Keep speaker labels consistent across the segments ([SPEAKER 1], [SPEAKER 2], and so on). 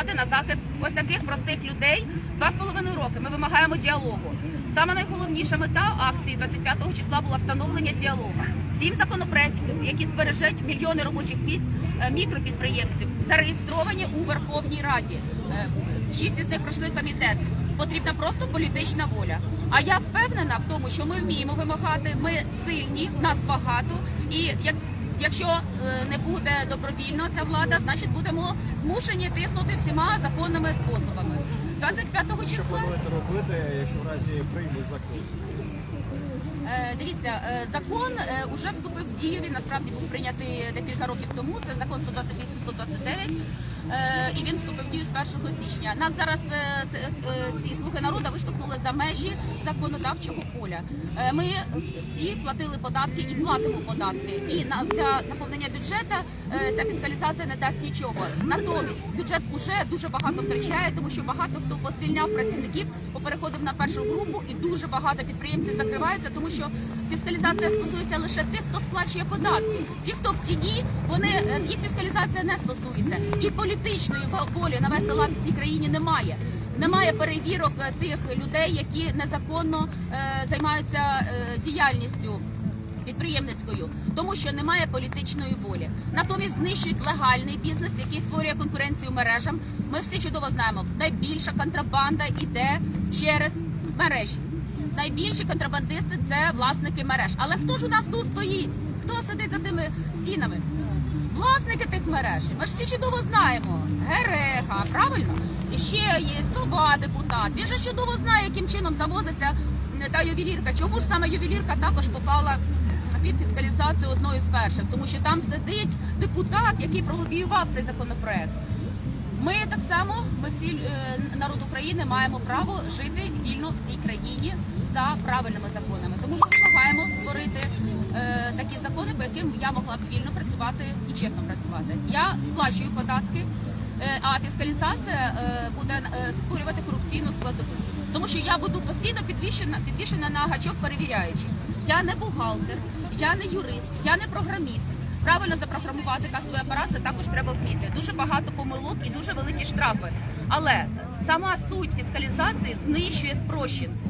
[SPEAKER 1] стати на захист ось таких простих людей. Два з половиною роки ми вимагаємо діалогу. Саме найголовніша мета акції 25 числа була встановлення діалогу. Сім законопроєктів, які збережуть мільйони робочих місць е, мікропідприємців, зареєстровані у Верховній Раді. Е, Шість із них пройшли комітет. Потрібна просто політична воля. А я впевнена в тому, що ми вміємо вимагати. Ми сильні, нас багато. І як якщо е, не буде добровільно ця влада, значить будемо змушені тиснути всіма законними способами. 25 числа
[SPEAKER 2] плануєте робити, якщо в разі приймуть закон?
[SPEAKER 1] Е, Дивіться, е, закон вже вступив в дію. Він насправді був прийнятий декілька років тому. Це закон 128-129. Е, І він вступив дію з 1 січня. Нас зараз е, е, ці слуги народу виштовхнули за межі законодавчого поля. Ми всі платили податки і платимо податки. І для наповнення бюджету ця фіскалізація не дасть нічого. Натомість бюджет уже дуже багато втрачає, тому що багато хто посвільняв працівників, попереходив на першу групу, і дуже багато підприємців закриваються, тому що фіскалізація стосується лише тих, хто сплачує податки. Ті, хто в тіні, вони е, їх фіскалізація не стосується. І політичної волі навести лад в цій країні немає. Немає перевірок е, тих людей, які незаконно е, займаються е, діяльністю підприємницькою, тому що немає політичної волі. Натомість знищують легальний бізнес, який створює конкуренцію мережам. Ми всі чудово знаємо, найбільша контрабанда йде через мережі. Найбільші контрабандисти це власники мереж. Але хто ж у нас тут стоїть? Хто сидить за тими стінами? Власники тих мереж. Ми ж всі чудово знаємо. Герега, правильно? І ще є сова депутат. Він же чудово знає, яким чином завозиться та ювелірка. Чому ж саме ювелірка також попала під фіскалізацію одною з перших? Тому що там сидить депутат, який пролобіював цей законопроект. Ми так само, ми всі е, народ України маємо право жити вільно в цій країні за правильними законами. Тому ми вимагаємо створити е, такі закони, по яким я могла б вільно працювати і чесно працювати. Я сплачую податки, е, а фіскалізація е, буде е, створювати корупційну складову. Тому що я буду постійно підвішена, підвішена на гачок перевіряючи. Я не бухгалтер, я не юрист, я не програміст. Правильно запрограмувати касовий апарат це також треба вміти. Дуже багато помилок і дуже великі штрафи. Але сама суть фіскалізації знищує спрощенку.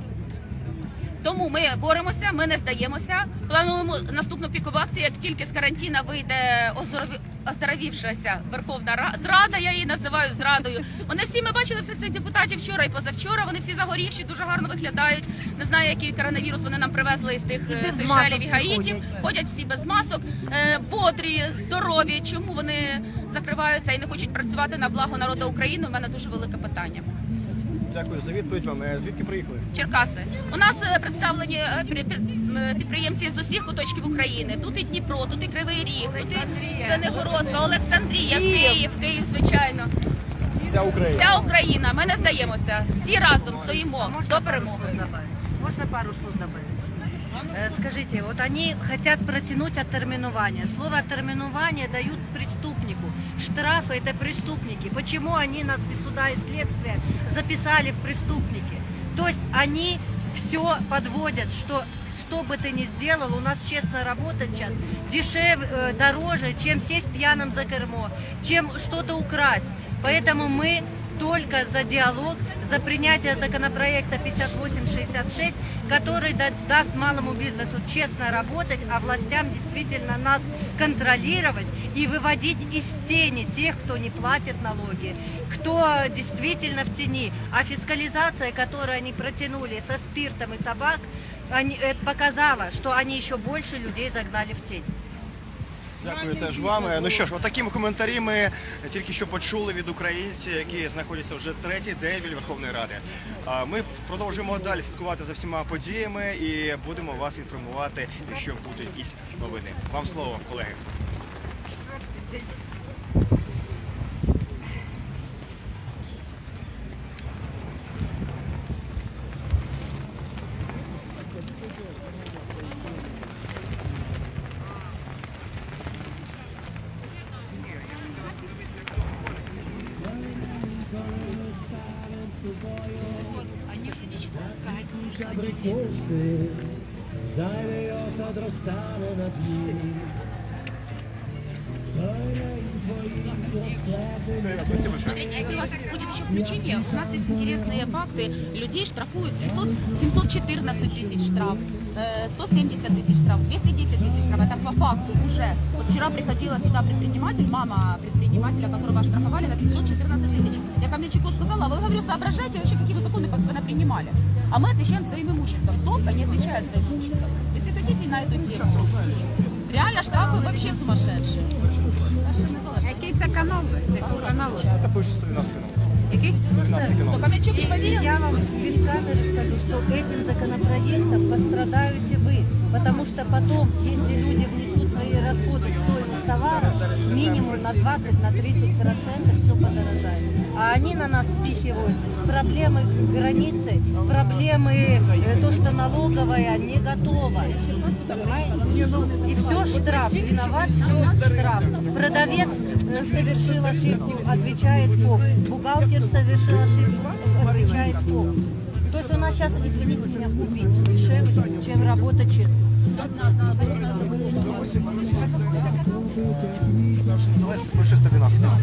[SPEAKER 1] Тому ми боремося, ми не здаємося. Плануємо наступну пікову акцію. Як тільки з карантина вийде оздорові... оздоровівшася Верховна Рада, зрада, я її називаю зрадою. Вони всі ми бачили всіх цих депутатів вчора і позавчора. Вони всі загорівші, дуже гарно виглядають. Не знаю, який коронавірус вони нам привезли із тих е, Сейшелів і Гаїтів.
[SPEAKER 3] ходять.
[SPEAKER 1] Ходять всі без масок, е, бодрі, здорові. Чому вони закриваються і не хочуть працювати на благо народу України? У мене дуже велике питання.
[SPEAKER 2] Дякую за відповідь вам. Е, Звідки приїхали?
[SPEAKER 1] Черкаси. У нас е, представлені е, пі- пі- підприємці з усіх куточків України. Тут і Дніпро, тут і Кривий Ріг, тут і Звенигородка, Олександрія, Київ, Київ, звичайно.
[SPEAKER 2] Вся Україна.
[SPEAKER 1] Вся Україна. Ми не здаємося. Всі разом стоїмо до перемоги.
[SPEAKER 3] Можна пару слов добавить? Э, Скажите, вот они хотят протянуть оттерминование. Слово оттерминование дают преступнику. Штрафы это преступники. Почему они на без суда и следствия записали в преступники? То есть они все подводят, что что бы ты ни сделал, у нас честно работать сейчас дешевле, э, дороже, чем сесть пьяным за кермо, чем что-то украсть. Поэтому мы только за диалог, за принятие законопроекта 5866, который да- даст малому бизнесу честно работать, а властям действительно нас контролировать и выводить из тени тех, кто не платит налоги, кто действительно в тени. А фискализация, которую они протянули со спиртом и табак, они, это показала, что они еще больше людей загнали в тень.
[SPEAKER 2] Дякую теж вам. Е, Ну що ж, отакими коментарі ми тільки що почули від українців, які знаходяться вже третій день від Верховної Ради. Ми продовжуємо далі слідкувати за всіма подіями і будемо вас інформувати, якщо будуть якісь новини. Вам слово, колеги.
[SPEAKER 4] Четвертий sai Poi nei tuoi tuoi
[SPEAKER 2] Спасибо большое.
[SPEAKER 1] Смотрите, если у вас будет еще включение, у нас есть интересные факты. Людей штрафуют 700, 714 тысяч штраф, э, 170 тысяч штраф, 210 тысяч штраф. Это по факту уже. Вот вчера приходила сюда предприниматель, мама предпринимателя, которого оштрафовали на 714 тысяч. Я Камельчику сказала, вы, говорю, соображайте вообще, какие вы законы вы принимали. А мы отвечаем своим имуществом. Кто-то не отвечает своим имуществом. Если хотите на эту тему. Реально штрафы вообще сумасшедшие.
[SPEAKER 5] Який це канал? Це який канал?
[SPEAKER 2] Это бывший 112 канал.
[SPEAKER 5] Який?
[SPEAKER 2] 112 канал.
[SPEAKER 1] Не поверил.
[SPEAKER 3] Я вам без камеры скажу, что этим законопроектом пострадаете вы, потому что потом, если люди внесут свои расходы в стоимость товара, минимум на 20 на 30 процентов все подорожает. А они на нас спихивают проблемы границы, проблемы э, то, что налоговая не готова. И все штраф, виноват все штраф. Продавец э, совершил ошибку, отвечает ФОП. Бухгалтер совершил ошибку, отвечает ФОП. То есть у нас сейчас, извините меня, убить дешевле, чем работа честно.
[SPEAKER 2] Называется бывший 112 канал.